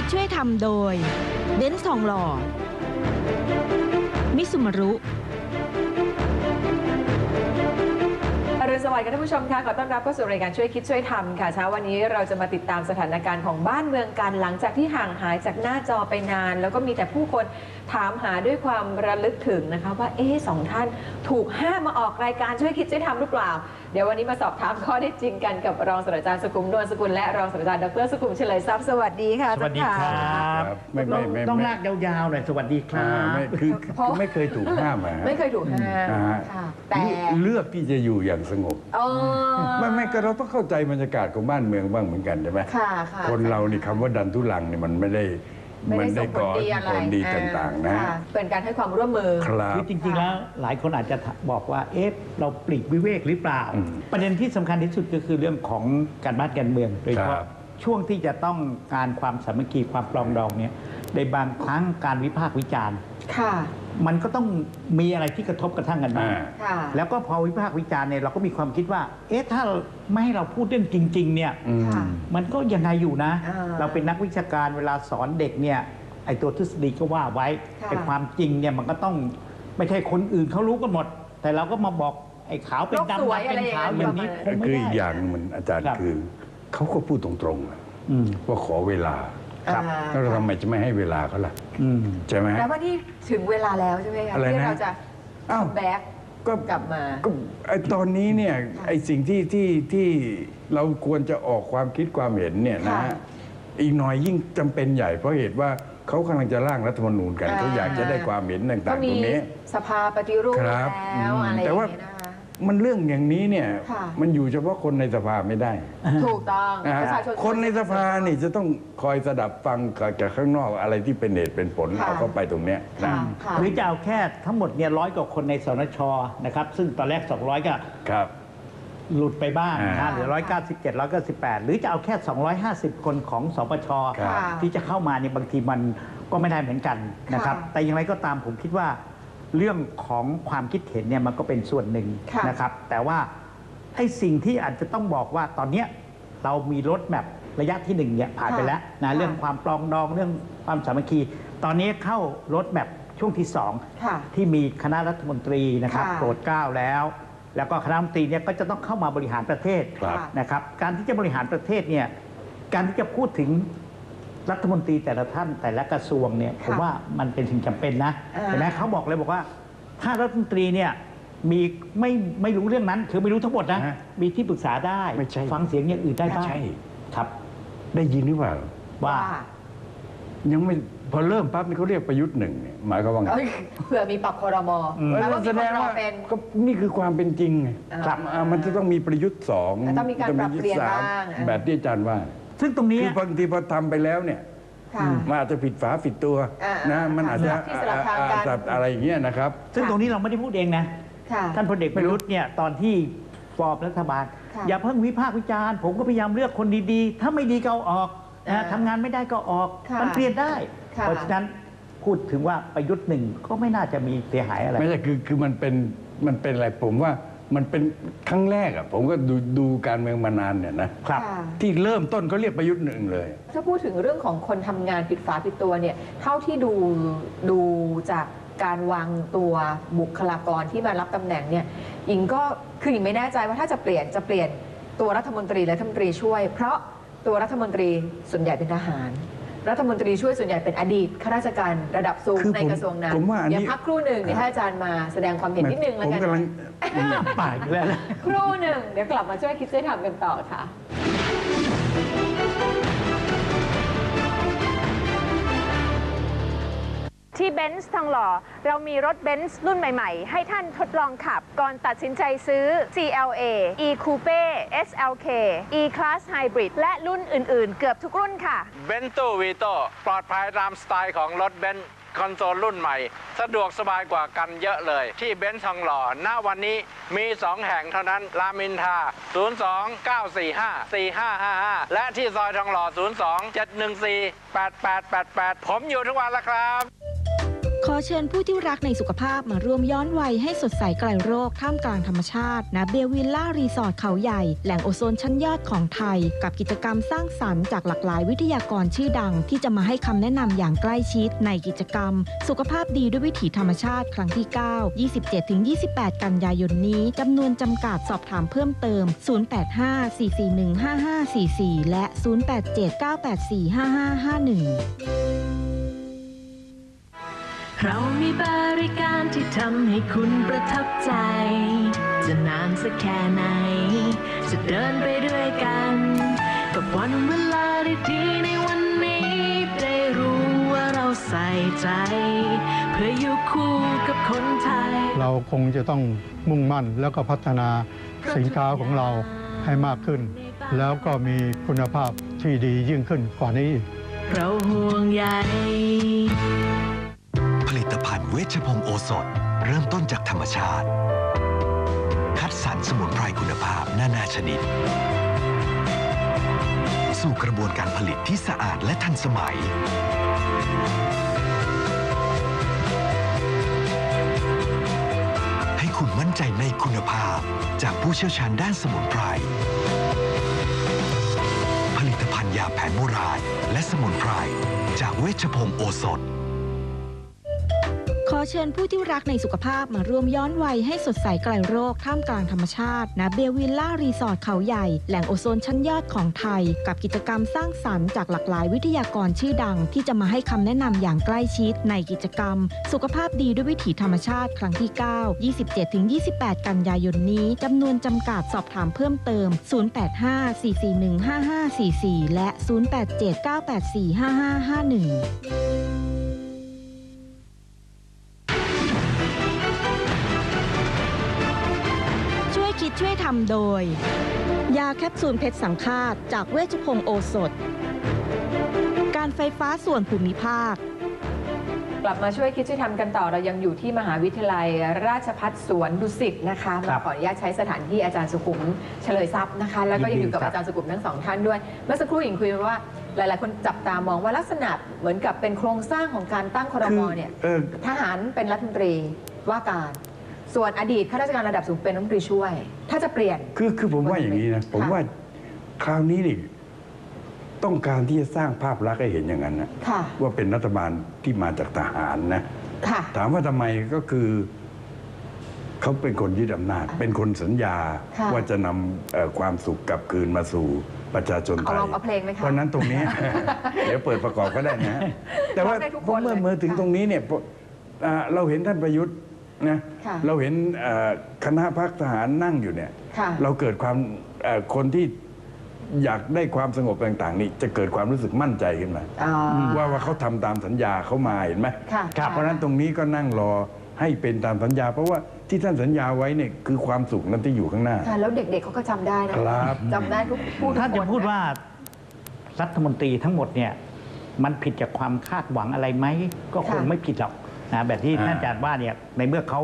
คิดช่วยทำโดย เบนซ์ทองหล่อ มิสุมารุ อรุณสวัสดิ์ค่ะท่านผู้ชมค่ะขอต้อนรับเข้าสู่รายการช่วยคิดช่วยทำค่ะเช้าวันนี้เราจะมาติดตามสถานการณ์ของบ้านเมืองกันหลังจากที่ห่างหายจากหน้าจอไปนาน แล้วก็มีแต่ผู้คนถามหาด้วยความระลึกถึงนะคะว่าเอ๊ะสองท่านถูกห้ามมาออกรายการช่วยคิดช่วยทำหรือเปล่า เดี๋ยววันนี้มาสอบถามข้อได้จริงกันกับรองศาสตราจารย์สุขุมนวลสกุลและรองศาสตราจารย์ดรสุขุมเฉลยทรัพย์สวัสดีค่ะสวัสดีครัท่านบค่ะครับไม่ไม่ไม่ต้องไม่ลากยาวๆหน่อยสวัสดีครัอ่าบไม่คือเพราะคือไม่เคยถูกห้ามอะฮะไม่เคยถูกห้ามอ่าฮะค่ะแต่ เลือกที่จะอยู่อย่างสงบ อ๋อ ไม่ไม่ก็เราต้องเข้าใจบรรยากาศของบ้านเมืองบ้างเหมือนกันใช่ไหมค่ะค่ะคนเรานี่คำว่าดันทุลังเนี่ยมันไม่ได้ไม่มัได้ส่ได้งผลก่อดีอะไรผลดีต่างๆนะค่เป็นการให้ความร่วมมือ ครับ คือจริง ๆ แล้วหลายคนอาจจะบอกว่า เอ๊ะ เราปลีกวิเวกหรือเปล่า อืมประเด็นที่สำคัญที่สุดก็คือเรื่องของการบ้านการเมือง โดยเฉครัพาะบ ช่วงที่จะต้องการความสามัคคีความปรองดองเนี่ยในบางครั้งการวิพากษ์วิจารณ์ ค่ะ มันก็ต้องมีอะไรที่กระทบกระทั่งกันบ้างอ่าค่ะแล้วก็พอวิพากษ์วิจารณ์เนี่ยเราก็มีความคิดว่า เอ๊ะถ้าไม่ให้เราพูดเรื่องจริง ๆ เนี่ยอืม ค่ะ มันก็ยังไงอยู่นะอ่าเราเป็นนักวิชาการเวลาสอนเด็กเนี่ยไอตัวทฤษฎีก็ว่าไว้ค่ะไอความจริงเนี่ยมันก็ต้องไม่ใช่คนอื่นเขารู้กันหมด แต่เราก็มาบอกไอ้ขาวเป็นโลกสดำวยดำเป็นขาวอะไรออย่างย่างเงี้นี้ยคงไม่คือได้อีกอย่างหนึ่งมันอาจารย์ครับ คือเขาก็พูดตรงๆอะอืม ว่าขอเวลา ครับอ่าแล้วเราทำไมจะไม่ให้เวลาเขาล่ะอืมใช่ไหมแล้วว่านี่ถึงเวลาแล้วใช่ไหมคะอะไรนะที่เราจะอ้าว แบ็กก็กลับมา ก็ไอตอนนี้เนี่ยไอสิ่งที่ที่ที่เราควรจะออกความคิดความเห็นเนี่ยนะค่ะฮะอีกหน่อยยิ่งจำเป็นใหญ่เพราะเหตุว่าเขากำลังจะร่างรัฐธรรมนูญกันอ่า เขาอยากจะได้ความเห็นก็ต่างๆมีตรงนี้ สภาปฏิรูปครับแล้วอืมอะไรอแต่ย่างว่านี้นะคะ มันเรื่องอย่างนี้เนี่ยค่ะ มันอยู่เฉพาะคนในสภาไม่ได้ถูกต้องนะฮะประชาชน คนในสภานี่จะต้องคอยสดับฟังจากข้างนอกอะไรที่เป็นเหตุเป็นผลค่ะเอาเข้าไปตรงเนี้ยนะ ค่ะค่ะ หรือจะเอาแค่ทั้งหมดเนี่ยร้อยกว่าคนในสนชนะครับ ซึ่งตอนแรก 200 ก็ครับ หลุดไปบ้างอ่านะเหลือ 197 198 หรือจะเอาแค่ 250 คนของสปช ครับ ที่จะเข้ามาเนี่ยบางทีมันก็ไม่ได้เหมือนกันนะครับ ค่ะแต่อย่างไรก็ตามผมคิดว่า เรื่องของความคิดเห็นเนี่ยมันก็เป็นส่วนหนึ่งค่ะ นะครับ แต่ว่าไอ้สิ่งที่อาจจะต้องบอกว่าตอนเนี้ยเรามีรถแมพระยะที่หนึ่งเนี่ยผ่านไปแล้วนะเรื่องความปรองดองเรื่องความสามัคคี ตอนนี้เข้ารถแมพช่วงที่สองค่ะที่มีคณะรัฐมนตรีนะครับค่ะ โปรดเกล้าแล้ว แล้วก็คณะรัฐมนตรีเนี่ยก็จะต้องเข้ามาบริหารประเทศ ครับ นะครับการที่จะบริหารประเทศเนี่ยการที่จะพูดถึง รัฐมนตรีแต่ละท่านแต่ละกระทรวงเนี่ยค่ะผมว่ามันเป็นสิ่งจำเป็นนะอ่าเห็นไหมเขาบอกเลยบอกว่า ถ้ารัฐมนตรีเนี่ยมีไม่ไม่รู้เรื่องนั้นคือไม่รู้ทั้งหมดนะฮะมีที่ปรึกษาได้ไม่ใช่ฟังเสียงอย่างอื่นได้บ้างใช่ครับ ได้ยินหรือเปล่าว่ายังไม่พอเริ่มปั๊บนี่เขาเรียกประยุทธ์หนึ่งเนี่ยหมายความว่าไงเอ้ยเผื่อมีปรับคอรมออืมแปลว่ามีแสคดนงรอว่าเป็นก็นี่คือความเป็นจริงไงอ่าครับอ่ามันจะต้องมีประยุทธ์สองต้องมีการปรับเปลี่ยนบ้างอ่าแบบที่อาจารย์ว่า ซึ่งตรงนี้ คือบางทีพอทำไปแล้วเนี่ยค่ะ มันอาจจะผิดฝาผิดตัวอ่านะมันอาจจะที่สลับทางกัน อ่าอะไรอย่างเงี้ยนะครับ ซึ่งตรงนี้เราไม่ได้พูดเองนะ ค่ะ ท่านพลเอกประยุทธ์เนี่ยตอนที่ฟอร์มรัฐบาล ค่ะอย่าเพิ่งวิพากษ์วิจารณ์ ผมก็พยายามเลือกคนดีๆ ถ้าไม่ดีก็เอาออกอ่านะทำงานไม่ได้ก็ออก ค่ะมันเปลี่ยนได้ ค่ะ เพราะฉะนั้นพูดถึงว่าประยุทธ์หนึ่งก็ไม่น่าจะมีเสียหายอะไร ไม่ใช่คือคือมันเป็นมันเป็นอะไรผมว่า มันเป็นครั้งแรกอะผมก็ดูดูการเมืองมานานเนี่ยนะครับ ค่ะ ที่เริ่มต้นเขาเรียกประยุทธ์หนึ่งเลย ถ้าพูดถึงเรื่องของคนทำงานผิดฝาผิดตัวเนี่ย เท่าที่ดูดูจากการวางตัวบุคลากรที่มารับตำแหน่งเนี่ยอิงก็คืออิงไม่แน่ใจว่าถ้าจะเปลี่ยนจะเปลี่ยนตัวรัฐมนตรีและรัฐมนตรีช่วย เพราะตัวรัฐมนตรีส่วนใหญ่เป็นทหาร รัฐมนตรีช่วยส่วนใหญ่เป็นอดีตข้าราชการระดับสูงคือในผมกระทรวงนั้นผมว่าอันนี้ เดี๋ยวพักครู่หนึ่งเดี๋ยวให้อาจารย์มาแสดงความเห็นนิดนึงแล้วผมกันกำลัง ปากอีกแล้วนะ ครู่หนึ่งเดี๋ยวกลับมาช่วยคิดช่วยทำกันต่อค่ะ ที่เบนซ์ทองหล่อ เรามีรถเบนซ์รุ่นใหม่ๆ ให้ท่านทดลองขับ ก่อนตัดสินใจซื้อ CLA E Coupe SLK E Class Hybrid และรุ่นอื่นๆ เกือบทุกรุ่นค่ะ เบนตูวีโตปลอดภัยตามสไตล์ของรถเบนซ์คอนโซลรุ่นใหม่ สะดวกสบายกว่ากันเยอะเลย ที่เบนซ์ทองหล่อณวันนี้มี 2 แห่งเท่านั้นรามอินทรา02 945 4555 และที่ซอยทองหล่อ 02 714 8888 ผมอยู่ทุกวันล้วครับ ขอเชิญผู้ที่รักในสุขภาพมาร่วมย้อนวัยให้สดใสไกลโรคท่ามกลางธรรมชาติณเบลวิลล่ารีสอร์ทเขาใหญ่ แหล่งโอโซนชั้นยอดของไทย กับกิจกรรมสร้างสรรค์จากหลากหลายวิทยากรชื่อดัง ที่จะมาให้คำแนะนำอย่างใกล้ชิดในกิจกรรม สุขภาพดีด้วยวิถีธรรมชาติครั้งที่ 9 27-28 กันยายนนี้จำนวนจำกัดสอบถามเพิ่มเติม 085-441-5544 และ 087-984-5551 เรามีบริการที่ทำให้คุณประทับใจ จะนานสักแค่ไหน จะเดินไปด้วยกัน กับวันเวลาดีๆในวันนี้ ได้รู้ว่าเราใส่ใจ เพื่ออยู่คู่กับคนไทย เราคงจะต้องมุ่งมั่นแล้วก็พัฒนาสินค้าของเราให้มากขึ้น แล้วก็มีคุณภาพที่ดียิ่งขึ้นกว่านี้อีกเราห่วงใยผลิตภัณฑ์ เวชพงศ์โอสถ เริ่มต้นจากธรรมชาติ คัดสรรสมุนไพรคุณภาพนานาชนิด สู่กระบวนการผลิตที่สะอาดและทันสมัย ให้คุณมั่นใจในคุณภาพจากผู้เชี่ยวชาญด้านสมุนไพร ผลิตภัณฑ์ยาแผนโบราณและสมุนไพรจากเวชพงศ์โอสถ ขอเชิญผู้ที่รักในสุขภาพมาร่วมย้อนวัยให้สดใสไกลโรคท่ามกลางธรรมชาติณเบลวิลล่ารีสอร์ทเขาใหญ่ แหล่งโอโซนชั้นยอดของไทย กับกิจกรรมสร้างสรรค์จากหลากหลายวิทยากรชื่อดัง ที่จะมาให้คำแนะนำอย่างใกล้ชิดในกิจกรรม สุขภาพดีด้วยวิถีธรรมชาติครั้งที่ 9 27-28 กันยายนนี้จำนวนจำกัดสอบถามเพิ่มเติม 085-441-5544 และ 087-984-5551ำโดย ยาแคปซูลเพชรสังฆาตจากเวชพงศ์โอสถ การไฟฟ้าส่วนภูมิภาค กลับมาช่วยคิดช่วยทำกันต่อเรายังอยู่ที่มหาวิทยาลัย ราชภัฏสวนดุสิตนะคะครัมาบขออนุญาตใช้สถานที่อาจารย์สุขุมเฉลยทรัพย์นะคะ แล้วก็ยังอยู่กับยินดีครับอาจารย์สุขุมทั้งสองท่านด้วย เมื่อสักครู่หญิงคุยว่าหลาย ๆ คนจับตามองว่าลักษณะเหมือนกับเป็นโครงสร้างของการตั้งครมเนี่ยเออทหารเป็นรัฐมนตรีว่าการ ส่วนอดีตข้าราชการระดับสูงเป็นรัฐมนตรีช่วย ถ้าจะเปลี่ยน คือคือผมว่าอย่างนี้นะ ผมว่าคราวนี้นี่ต้องการที่จะสร้างภาพลักษณ์ให้เห็นอย่างนั้นนะค่ะ ว่าเป็นรัฐบาลที่มาจากทหารนะ ค่ะ ถามว่าทำไมก็คือเขาเป็นคนยึดอำนาจ เป็นคนสัญญาค่ะว่าจะนำเอ่อความสุขกลับคืนมาสู่ประชาชนไทเอายลองเอาเพลงไหมคะเพราะฉะนั้นตรงนี้ เดี๋ยวเปิดประกอบก็ได้นะแต่ว่าร้องได้ทุกพคอนเมื่อเลย เมื่อถึงค่ะตรงนี้เนี่ยพออ่าเราเห็นท่านประยุทธ์ นะค่ะเราเห็นเอ่อคณะพักทหารนั่งอยู่เนี่ยค่ะ เราเกิดความเอ่อคนที่อยากได้ความสงบต่าง ๆ นี่จะเกิดความรู้สึกมั่นใจขึ้นมาอ๋อว่าว่าเขาทำตามสัญญาเขามาเห็นไหมค่ะเพราะฉะนั้นตรงนี้ก็นั่งรอให้เป็นตามสัญญา เพราะว่าที่ท่านสัญญาไว้เนี่ยคือความสุขนั้นที่อยู่ข้างหน้า ค่ะ แล้วเด็กๆเขาก็จำได้นะครับ จำได้ทุกผู้ทุกท่านจะคพูดว่ารัฐมนตรีทั้งหมดเนี่ยมันผิดจากความคาดหวังอะไรไหมก็คงไม่ผิดหรอก นะแบบที่อ่าท่านอาจารย์ว่าเนี่ยในเมื่อเขา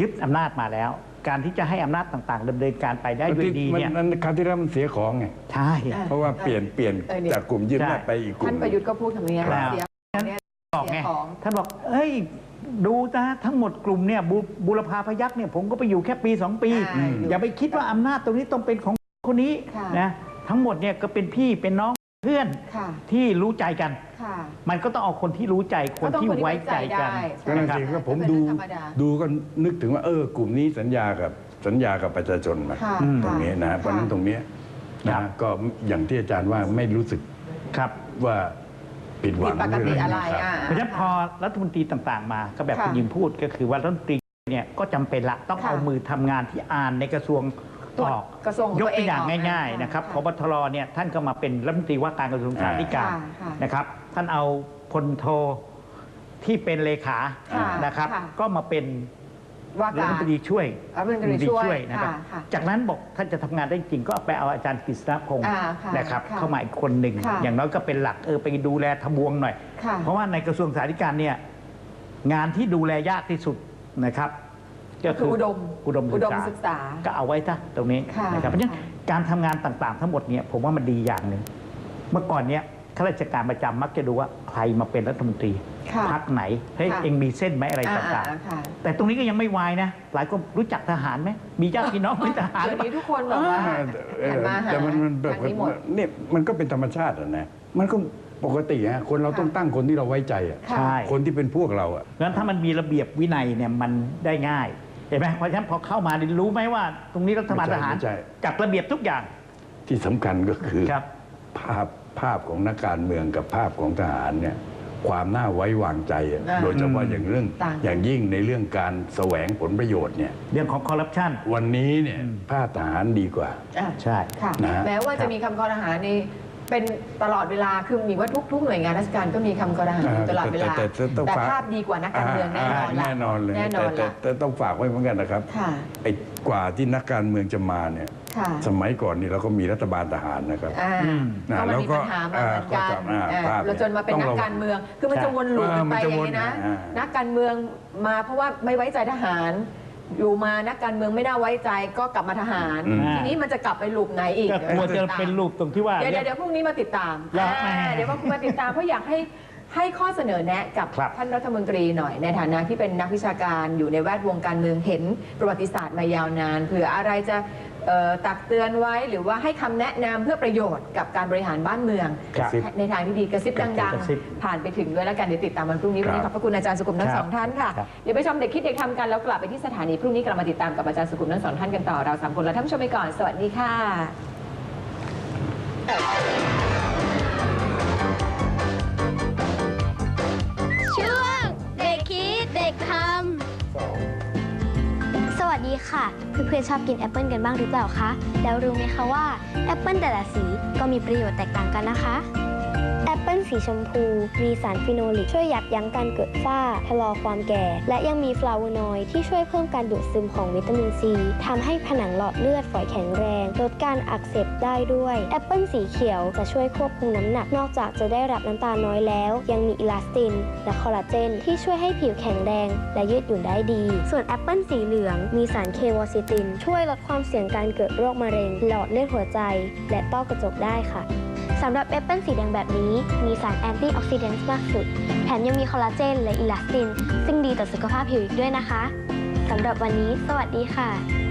ยึดอำนาจมาแล้ว การที่จะให้อำนาจต่างๆดำเนินการไปได้ด้วยดีมันเนี่ยมันคราวที่แล้วมันเสียของไงใช่เพราะว่าเปลี่ยนเปลี่ยนเออเนี่ยจากกลุ่มยึดอำนาจใช่ไปอีกกลุ่ท่ามนประยุทธ์ก็พูดคำนี้ครับเสียของเนี่ยบอกไงเสียของท่านบอกเอ้ยดูนะทั้งหมดกลุ่มเนี่ยบูบุรพาพยักษ์เนี่ยผมก็ไปอยู่แค่ปีสองปีใช่อย่าไปคิดว่าอำนาจตรงนี้ต้องเป็นของคนนี้ค่ะนะทั้งหมดเนี่ยก็เป็นพี่เป็นน้อง เพื่อนค่ะที่รู้ใจกัน ค่ะ มันก็ต้องเอาคนที่รู้ใจคนที่ไว้ใจกันก็นั่นใช่สิก็ผมเป็นดูเรื่องธรรมดา ดูก็นึกถึงว่าเออกลุ่มนี้สัญญากับสัญญากับประชาชนมาค่ะตรงนี้นะเพราะฉะนั้นตรงเนี้ยนะก็อย่างที่อาจารย์ว่าไม่รู้สึกครับ ว่าผิดหวัผิงดปกติอะไรเงอะ เพราะฉะนั้นพอรัฐมนตรีต่างๆ มาก็แบบค่ะคุณยิมพูดก็คือว่ารัฐมนตรีเนี่ยก็จำเป็นละต้องค่ะเอามือทำงานที่อ่านในกระทรวง ตรวจออกกระทรวงของยกตัวเองตัวอย่างออกง่ายอ่าๆนะครับค่ะพบทรเนี่ยท่านก็มาเป็นรัฐมนตรีว่าการกระทรวงสาธารณสุขค่ะค่ะนะครับ ท่านเอาพลโทที่เป็นเลขาค่ะนะครับ ค่ะ ก็มาเป็นว่ารักาฐรมนตรีช่วยรัฐมนตรีช่วยนะครับค่ะค่ะ จากนั้นบอกท่านจะทำงานได้จริงก็ไปเอาอาจารย์กฤษณพงศ์อ่าค่ะนะครับค่ะเข้ามาอีกคนหนึ่ง ค่ะ อย่างน้อยก็เป็นหลักเออไปดูแลทบวงหน่อย ค่ะ เพราะว่าในกระทรวงสาธารณสุขเนี่ยงานที่ดูแลยากที่สุดนะครับ ก็คืออุดมอุดมอุดมศึศึกกษาษา ก็เอาไว้ซะตรงนี้ค่ะนะครับเพราะฉะนั้นค่ะการทำงานต่างๆ ทั้งหมดเนี่ยผมว่ามันดีอย่างหนึ่งเมื่อก่อนเนี่ยข้าราชการประจำมักจะดูว่าใครมาเป็นรัฐมนตรีค่ะพักไหนเฮ้ยค่ะเองมีเส้นไหมอะไรอ่าต่างอ่าค่ะๆแต่ตรงนี้ก็ยังไม่วายนะ หลายคนรู้จักทหารไหมมีญาติพี่น้องเป็นทหารเดี๋ยวนี้ทุกคนแบบว่าเออหันมาหาแต่มันมันแบบทางนี้หมดเนี่ยมันก็เป็นธรรมชาติอะนะมันก็ปกติฮะคนเราค่ะต้องตั้งคนที่เราไว้ใจอะค่ะใช่คนที่เป็นพวกเราอะงั้นถ้ามันมีระเบียบวินัยเนี่ยมันได้ง่าย เห็นไหมเพราะฉะนั้นพอเข้ามานี่รู้ไหมว่า ตรงนี้รัฐบาลทหารจัดระเบียบทุกอย่าง ที่สำคัญก็คือครับ ภาพภาพของนักการเมืองกับภาพของทหารเนี่ยความน่าไว้วางใจอะอ่าโดยเฉพาะอย่างเรื่อง ต่างอย่างยิ่งในเรื่องการแสวงผลประโยชน์เนี่ยเรื่องของคอร์รัปชัน วันนี้เนี่ยภาพทหารดีกว่า อะใช่ ค่ะ นะฮะ แม้ว่าจะมีคำคอรหาใน เป็นตลอดเวลาคือมีว่าทุกๆหน่วยงานราชการก็มีคำคอรหาอยู่ตลอดเวลาแต่แต่แต่ต้องแต่ฝากภาพดีกว่านักการเมืองแน่นอนละแน่นอนเลยแน่นอนแต่ละแต่แต่ต้องฝากไว้เหมือนกันนะครับค่ะไอ้กว่าที่นักการเมืองจะมาเนี่ยค่ะสมัยก่อนนี่เราก็มีรัฐบาลทหารนะครับอ่าอืมนะก็มันแล้วมีก็ปัญหามาเหมือนกันอ่าก็อ่าเออภาพแล้วจนมาเป็นต้องนักระวังการเมือง คือมันจะวนลูปกันไปเออมันอจะย่างวนนี้นะอ่านักการเมืองมาเพราะว่าไม่ไว้ใจทหาร อยู่มานักการเมืองไม่น่าไว้ใจก็กลับมาทหาร อืม ทีนี้มันจะกลับไปลูปไหนอีกก็กลัวจะเป็นรูปตรงที่ว่า เดี๋ยวเดี๋ยวเดี๋ยวพรุ่งนี้มาติดตามแล้วอ่าแหมเดี๋ยวพรุ่งนี้มาติดตามเพราะอยากให้ให้ข้อเสนอแนะกับครับ ท่านรัฐมนตรีหน่อยในฐานะที่เป็นนักวิชาการอยู่ในแวดวงการเมืองเห็นประวัติศาสตร์มายาวนานเผื่ออะไรจะเอ่อ ตักเตือนไว้หรือว่าให้คำแนะนำเพื่อประโยชน์กับการบริหารบ้านเมือง ครับ ในทางที่ดีกระซิบดังกระซิบๆ ผ่านไปถึงด้วยแล้วกันเดี๋ยวติดตามวันพรุ่งนี้ครัวันบนี้ขอบพระคุณอาจารย์สุขุมทั้งครับสองท่านค่ะครับ เดี๋ยวไปชมเด็กคิดเด็กทำกันแล้วกลับไปที่สถานีพรุ่งนี้กลับมาติดตามกับอาจารย์สุขุมทั้งสองท่านกันต่อเราสามคนและท่านผู้ชมไปก่อนสวัสดีค่ะ ดีค่ะ เพื่อนๆชอบกินแอปเปิลกันบ้างหรือเปล่าคะ แล้วรู้ไหมคะว่าแอปเปิลแต่ละสีก็มีประโยชน์แตกต่างกันนะคะ แอปเปิลสีชมพู มีสารฟิโนลิกช่วยยับยั้งการเกิดฝ้าชะลอความแก่ และยังมีฟลาโวนอยด์ที่ช่วยเพิ่มการดูดซึมของวิตามินซีทำให้ผนังหลอดเลือดฝอยแข็งแรง ลดการอักเสบได้ด้วยแอปเปิลสีเขียวจะช่วยควบคุมน้ำหนักนอกจากจะได้รับน้ำตาลน้อยแล้ว ยังมีอิลาสติน และคอลลาเจน ที่ช่วยให้ผิวแข็งแรง และยืดหยุ่นได้ดี ส่วนแอปเปิลสีเหลืองมีสารเควอซิติน ช่วยลดความเสี่ยงการเกิดโรคมะเร็ง หลอดเลือดหัวใจ และต้อกระจกได้ค่ะ สำหรับแอปเปิลสีแดงแบบนี้มีสารแอนตี้ออกซิเดนต์มากสุด แถมยังมีคอลลาเจนและอิลาสติน ซึ่งดีต่อสุขภาพผิวอีกด้วยนะคะ สำหรับวันนี้ สวัสดีค่ะ